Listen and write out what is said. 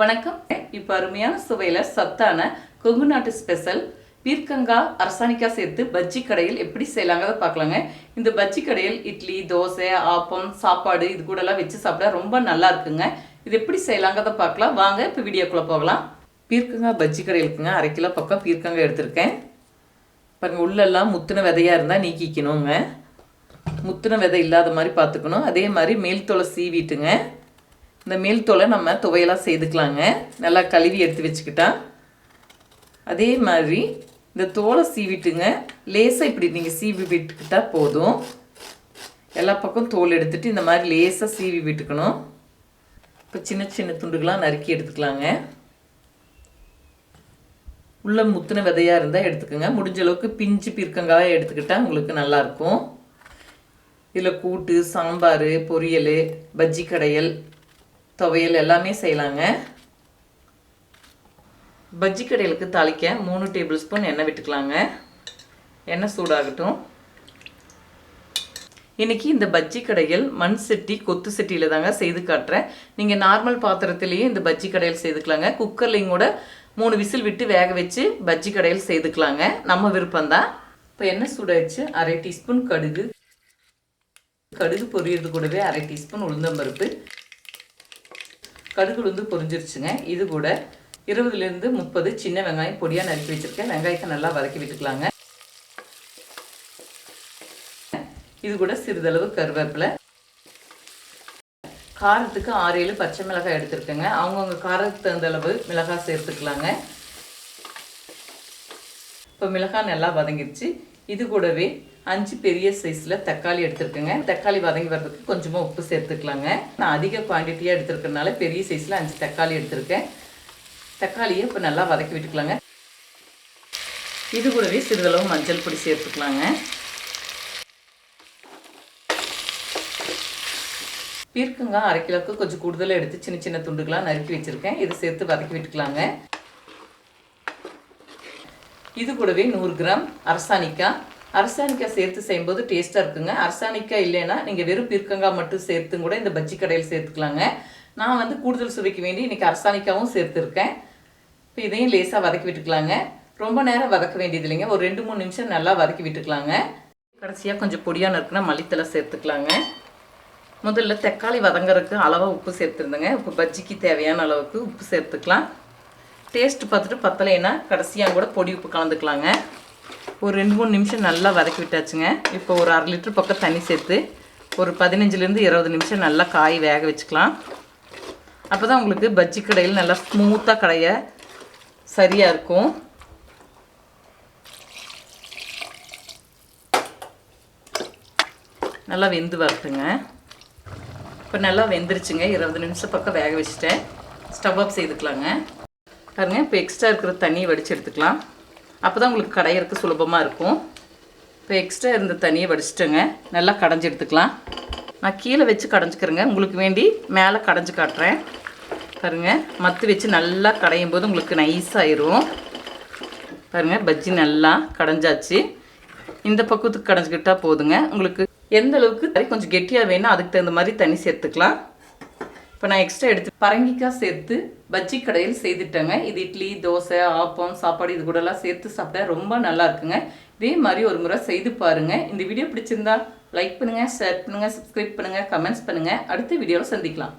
வணக்கம். இப்போ அருமையான சுவையில் சத்தான கொங்கு நாட்டு ஸ்பெஷல் பீர்க்கங்காய் அரசாணிக்காய் சேர்த்து பஜ்ஜி கடையில் எப்படி செய்யலாங்கிறத பார்க்கலாங்க. இந்த பஜ்ஜி கடையில் இட்லி தோசை ஆப்பம் சாப்பாடு இது கூடலாம் வச்சு சாப்பிட ரொம்ப நல்லா இருக்குங்க. இது எப்படி செய்யலாங்கிறத பார்க்கலாம். வாங்க இப்போ வீடியோக்குள்ளே போகலாம். பீர்க்கங்காய் பஜ்ஜி கடையிலுக்குங்க அரை கிலோ பக்கம் பீர்க்கங்காய் எடுத்திருக்கேன். பாருங்கள் உள்ளெல்லாம் முத்தின விதையாக இருந்தால் நீக்கிக்கணுங்க. முத்தின விதை இல்லாத மாதிரி பார்த்துக்கணும். அதே மாதிரி மேல் தொலை சீவிட்டுங்க. இந்த மேல் தோலை நம்ம துவையெல்லாம் செய்துக்கலாங்க. நல்லா கழுவி எடுத்து வச்சுக்கிட்டா. அதே மாதிரி இந்த தோலை சீவிட்டுங்க. லேசாக இப்படி நீங்கள் சீவி விட்டுக்கிட்டா போதும். எல்லா பக்கம் தோல் எடுத்துட்டு இந்த மாதிரி லேசாக சீவி விட்டுக்கணும். இப்போ சின்ன சின்ன துண்டுகளாக நறுக்கி எடுத்துக்கலாங்க. உள்ள முத்தின விதையாக இருந்தால் எடுத்துக்கோங்க. முடிஞ்ச அளவுக்கு பிஞ்சு பிற்கங்காய் எடுத்துக்கிட்டால் உங்களுக்கு நல்லாயிருக்கும் இதில் கூட்டு சாம்பார் பொரியல் பஜ்ஜி கடையல் துவையல் எல்லாமே செய்யலாங்க. பஜ்ஜி கடையலுக்கு தாளிக்க மூணு டேபிள் ஸ்பூன் எண்ணெய் விட்டுக்கலாங்க. எண்ணெய் சூடாகட்டும். இன்றைக்கி இந்த பஜ்ஜி கடையில் மண் சட்டி கொத்து சட்டியில் தாங்க செய்து காட்டுறேன். நீங்கள் நார்மல் பாத்திரத்திலேயே இந்த பஜ்ஜி கடையில் செய்துக்கலாங்க. குக்கர்லையும் கூட மூணு விசில் விட்டு வேக வச்சு பஜ்ஜி கடையில் செய்துக்கலாங்க. நம்ம விருப்பம்தான். இப்போ எண்ணெய் சூடாயிடுச்சு. அரை டீஸ்பூன் கடுகு. கடுகு பொரியறது கூடவே அரை டீஸ்பூன் உளுந்தம்பருப்பு. கடுகு உளுந்து பொரிஞ்சிருச்சுங்க. இது கூட இருபதுலேருந்து முப்பது சின்ன வெங்காயம் பொடியாக நறுக்கி வச்சுருக்கேன். வெங்காயத்தை நல்லா வதக்கி விட்டுக்கலாங்க. இது கூட சிறிதளவு கருவேப்பிலை. காரத்துக்கு ஆறு ஏழு பச்சை மிளகாய் எடுத்துருக்கேங்க. அவங்கவுங்க காரத்துக்கு தகுந்த அளவு மிளகாய் சேர்த்துக்கலாங்க. இப்போ மிளகாய் நல்லா வதங்கிடுச்சு இது கூடவே அஞ்சு பெரிய சைஸில் தக்காளி எடுத்துருக்கேங்க. தக்காளி வதங்கி வர்றதுக்கு கொஞ்சமாக உப்பு சேர்த்துக்கலாங்க. நான் அதிக குவான்டிட்டியாக எடுத்துருக்கறனால பெரிய சைஸில் அஞ்சு தக்காளி எடுத்திருக்கேன். தக்காளியை இப்போ நல்லா வதக்கி விட்டுக்கலாங்க. இது கூடவே சிறிதளவு மஞ்சள் பொடி சேர்த்துக்கலாங்க. பீர்க்கங்காய் அரை கிலோக்கு கொஞ்சம் கூடுதலாக எடுத்து சின்ன சின்ன துண்டுகளாக நறுக்கி வச்சுருக்கேன். இதை சேர்த்து வதக்கி விட்டுக்கலாங்க. இது கூடவே நூறு கிராம் அரசாணிக்காய் அரசாணிக்காய் சேர்த்து செய்யும்போது டேஸ்ட்டாக இருக்குங்க. அரசாணிக்காய் இல்லைன்னா நீங்கள் வெறும் பீர்க்கங்காய் மட்டும் சேர்த்தும் கூட இந்த பஜ்ஜி கடையில் சேர்த்துக்கலாங்க. நான் வந்து கூடுதல் சுவைக்கு வேண்டி இன்றைக்கி அரசாணிக்காவும் சேர்த்துருக்கேன். இப்போ இதையும் லேசாக வதக்கி விட்டுக்கலாங்க. ரொம்ப நேரம் வதக்க வேண்டியது இல்லைங்க. ஒரு ரெண்டு மூணு நிமிஷம் நல்லா வதக்கி விட்டுக்கலாங்க. கடைசியாக கொஞ்சம் பொடியான இருக்குன்னா மல்லித்தலை சேர்த்துக்கலாங்க. முதல்ல தக்காளி வதங்குறதுக்கு அளவாக உப்பு சேர்த்துருந்தேங்க. இப்போ பஜ்ஜிக்கு தேவையான அளவுக்கு உப்பு சேர்த்துக்கலாம். டேஸ்ட் பார்த்துட்டு பத்தலைன்னா கடைசியாக கூட பொடி உப்பு கலந்துக்கலாங்க. ஒரு ரெண்டு மூணு நிமிஷம் நல்லா வதக்கி விட்டாச்சுங்க. இப்போ ஒரு அரை லிட்டர் பக்கம் தண்ணி சேர்த்து ஒரு பதினஞ்சுலேருந்து இருபது நிமிஷம் நல்லா காய் வேக வச்சுக்கலாம். அப்போ தான் உங்களுக்கு பஜ்ஜி கடையில் நல்லா ஸ்மூத்தாக கடைய சரியாக இருக்கும். நல்லா வெந்து வரட்டுங்க. இப்போ நல்லா வெந்துருச்சுங்க. இருபது நிமிஷம் பக்கம் வேக வச்சுட்டேன். ஸ்டவ் அப் செய்துக்கலாங்க. பாருங்கள் இப்போ எக்ஸ்ட்ரா இருக்கிற தண்ணியை வடித்து எடுத்துக்கலாம். அப்போ தான் உங்களுக்கு கடையிறதுக்கு சுலபமாக இருக்கும். இப்போ எக்ஸ்ட்ரா இருந்த தண்ணியை வடிச்சிட்டேங்க. நல்லா கடைஞ்சி எடுத்துக்கலாம். நான் கீழே வச்சு கடைஞ்சிக்கிறேங்க. உங்களுக்கு வேண்டி மேலே கடைஞ்சி காட்டுறேன். பாருங்கள் மத்து வச்சு நல்லா கடையும் போது உங்களுக்கு நைஸாயிரும் பாருங்கள் பஜ்ஜி நல்லா கடைஞ்சாச்சு. இந்த பக்கத்துக்கு கடைஞ்சிக்கிட்டால் போதுங்க. உங்களுக்கு எந்த அளவுக்கு தண்ணி கொஞ்சம் கெட்டியாக வேணும் அதுக்கு தகுந்த மாதிரி தண்ணி சேர்த்துக்கலாம். இப்போ நான் எக்ஸ்ட்ரா எடுத்து பரங்கிக்காய் சேர்த்து பஜ்ஜி கடையில் செய்துட்டேங்க. இது இட்லி தோசை ஆப்பம் சாப்பாடு இது கூடலாம் சேர்த்து சாப்பிட்டா ரொம்ப நல்லா இருக்குங்க. இதே மாதிரி ஒரு முறை செய்து பாருங்கள் இந்த வீடியோ பிடிச்சிருந்தா லைக் பண்ணுங்கள் ஷேர் பண்ணுங்கள் சப்ஸ்கிரைப் பண்ணுங்கள் கமெண்ட்ஸ் பண்ணுங்கள் அடுத்த வீடியோவில் சந்திக்கலாம்.